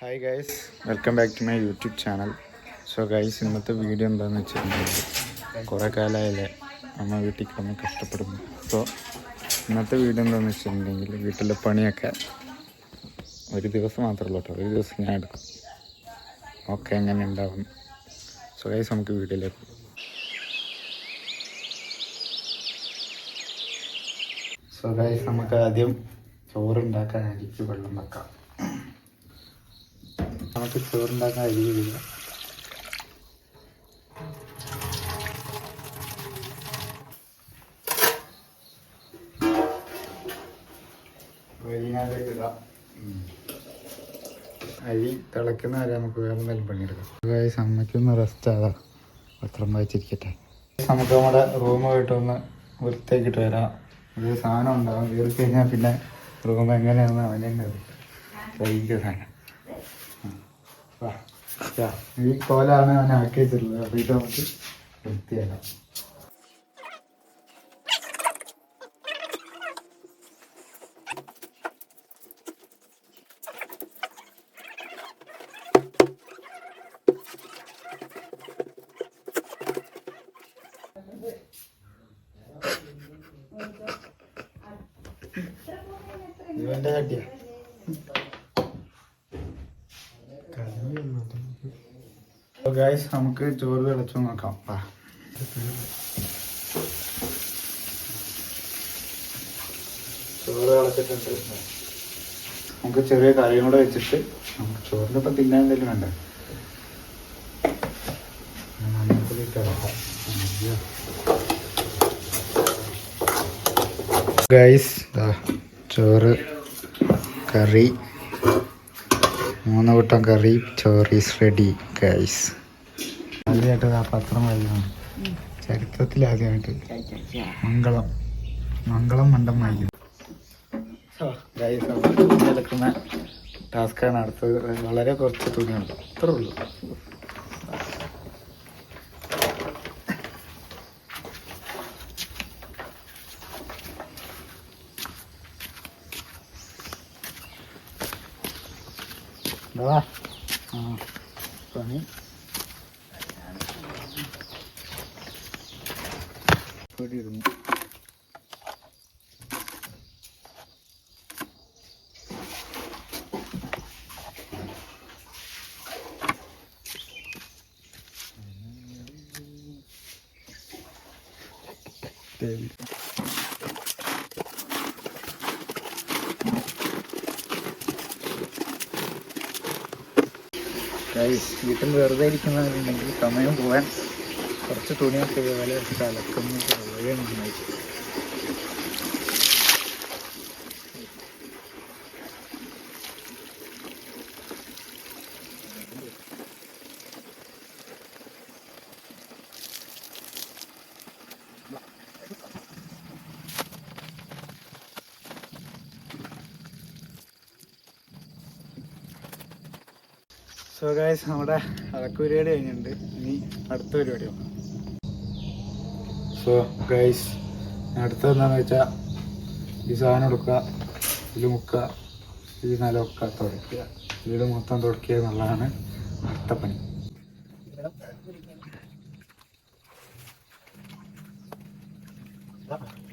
Hi guys welcome back to my YouTube channel so guys ഇന്നത്തെ video എന്താണെന്ന് വെച്ചിട്ടുണ്ടെങ്കിൽ കുറേ കാലമായില്ലേ അമ്മ വീട്ടിൽ കിടന്ന് കഷ്ടപ്പെടുന്നു. സോ ഇന്നത്തെ വീഡിയോ എന്താണെന്ന് വെച്ചിട്ടുണ്ടെങ്കിൽ വീട്ടിലെ പണിയൊക്കെ ഒരു ദിവസം മാത്രമല്ല കേട്ടോ ഒരു ദിവസം ഞാൻ എടുക്കും. ഓക്കെ എങ്ങനെ ഉണ്ടാവും. സോ ഗൈസ് നമുക്ക് പോകാം. സോ ഗൈസ് നമുക്ക് ആദ്യം ചോറുണ്ടാക്കാൻ അരിക്ക് വെള്ളം വെക്കാം. നമുക്ക് ചോറുണ്ടാക്കാൻ അരി ഉം. അരി തിളക്കുന്ന വരെ നമുക്ക് വേറെ എന്തെങ്കിലും പണിയെടുക്കാം. അമ്മയ്ക്കൊന്ന് റെസ്റ്റ് ആകാം പത്രം വായിച്ചിരിക്കട്ടെ നമുക്ക് നമ്മുടെ റൂം പോയിട്ട് ഒന്ന് വൃത്തിയാക്കിയിട്ട് വരാം. ഒരു സാധനം ഉണ്ടാവും. കയറി കഴിഞ്ഞാൽ പിന്നെ റൂം എങ്ങനെയാണെന്ന് അവനെ തന്നെ അറിയാം. ഭയങ്കര സാധനം. ഈ കോലാണ് അവൻ ആക്കി വെച്ചിട്ടുള്ളത് അപ്പോൾ ഇത് നമുക്ക് വൃത്തിയാക്കാം. ഇവന്റെ ചട്ടിയാ ഗായ്സ് നമുക്ക് ചോറ് തിളച്ചു നോക്കാം. പാ ചോറ് തിളച്ചിട്ടുണ്ട്. നമുക്ക് ചെറിയ കറിയും കൂടെ വെച്ചിട്ട് നമുക്ക് ചോറിന്റെ ഇപ്പം തിന്നാൻ എന്തെങ്കിലും വേണ്ട? മഞ്ഞൾപ്പൊടി ഗൈസ് ചോറ് കറി. മൂന്ന് കൂട്ടം കറി ചോറ് ഈസ് റെഡി ഗൈസ് ആദ്യമായിട്ട് ആ പത്രം വായിക്കണം. ചരിത്രത്തിൽ ആദ്യമായിട്ട്. മംഗളം. മംഗളം മണ്ടം വായിക്കും ഗൈസ് എടുക്കുന്ന ടാസ്ക്കാണ് അടുത്തത് വളരെ കുറച്ച് തുണിയുണ്ട്. അത്രേ ഉള്ളൂ. đó à, còn hết. ഗൈസ് വീട്ടിൽ വെറുതെ ഇരിക്കുന്നവരുണ്ടെങ്കിൽ സമയം പോകാൻ കുറച്ച് തുണിയൊക്കെ ഇതുപോലെ എടുത്ത് വഴിയാണ് വളരെ നന്നായി സോ ഗായ്സ് നമ്മുടെ അലക്കുപരിപാടി കഴിഞ്ഞിട്ടുണ്ട്. ഇനി അടുത്ത പരിപാടിയാണ് സോ ഗൈസ് അടുത്ത എന്താണെന്ന് വെച്ചാൽ ഈ സാധനം എടുക്കുക ഇതിൽ മുക്കുക ഈ നിലമൊക്കെ തുടക്കുക വീട് മൊത്തം തുടക്കുക എന്നുള്ളതാണ് അടുത്ത പണി. Thank.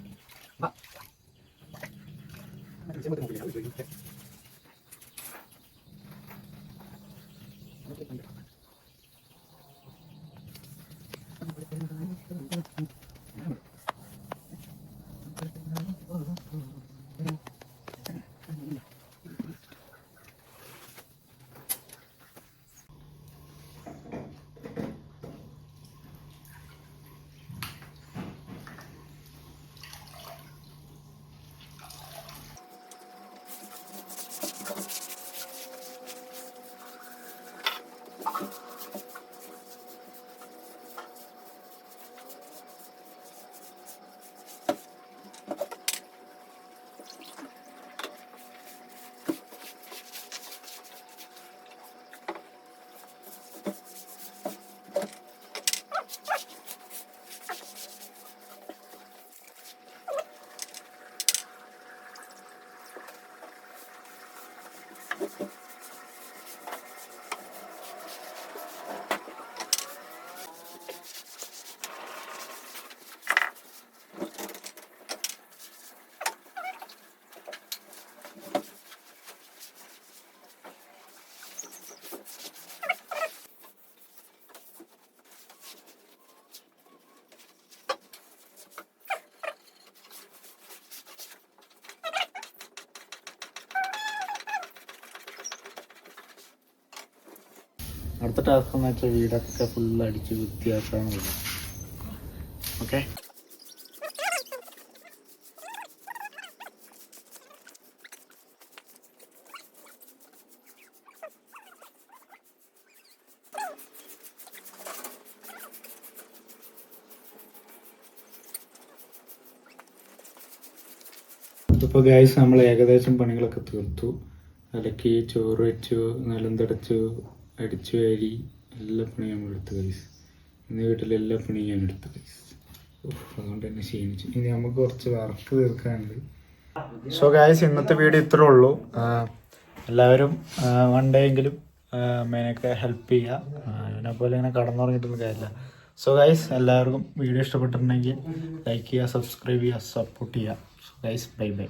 അടുത്ത ടാസ്ക് എന്ന് വെച്ചാൽ വീടൊക്കെ ഫുൾ അടിച്ച് വൃത്തിയാക്കാണ് ഓക്കെ ഇതിപ്പോൾ ഗായ്സ് നമ്മൾ ഏകദേശം പണികളൊക്കെ തീർത്തു. അലക്കി ചോറ് വെച്ചു നിലം തുടച്ചു അടിച്ചു വാരി എല്ലാ പണിയും നമ്മൾ എടുത്തു കൈസ് ഇന്ന് വീട്ടിലെ എല്ലാ പണിയും ഞാൻ എടുത്തു കൈസ് അതുകൊണ്ട് തന്നെ ക്ഷീണിച്ചു. ഇനി നമുക്ക് കുറച്ച് വർക്ക് തീർക്കാനുണ്ട്. സോ ഗായസ് ഇന്നത്തെ വീഡിയോ ഇത്രേ ഉള്ളൂ. എല്ലാവരും വൺ ഡേ എങ്കിലും മേനൊക്കെ ഹെൽപ്പ് ചെയ്യുക. അതിനെ പോലെ ഇങ്ങനെ കടന്നുറങ്ങിയിട്ടൊന്നും കാര്യമില്ല. സോ ഗൈസ് എല്ലാവർക്കും വീഡിയോ ഇഷ്ടപ്പെട്ടിട്ടുണ്ടെങ്കിൽ ലൈക്ക് ചെയ്യുക സബ്സ്ക്രൈബ് ചെയ്യുക സപ്പോർട്ട് ചെയ്യുക. So guys bye bye